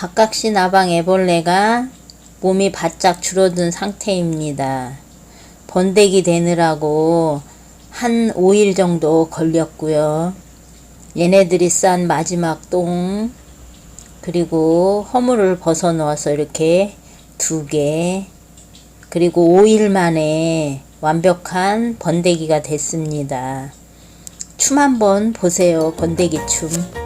박각시 나방 애벌레가 몸이 바짝 줄어든 상태입니다. 번데기 되느라고 한 5일 정도 걸렸고요. 얘네들이 싼 마지막 똥, 그리고 허물을 벗어 넣어서 이렇게 두 개, 그리고 5일 만에 완벽한 번데기가 됐습니다. 춤 한번 보세요. 번데기 춤.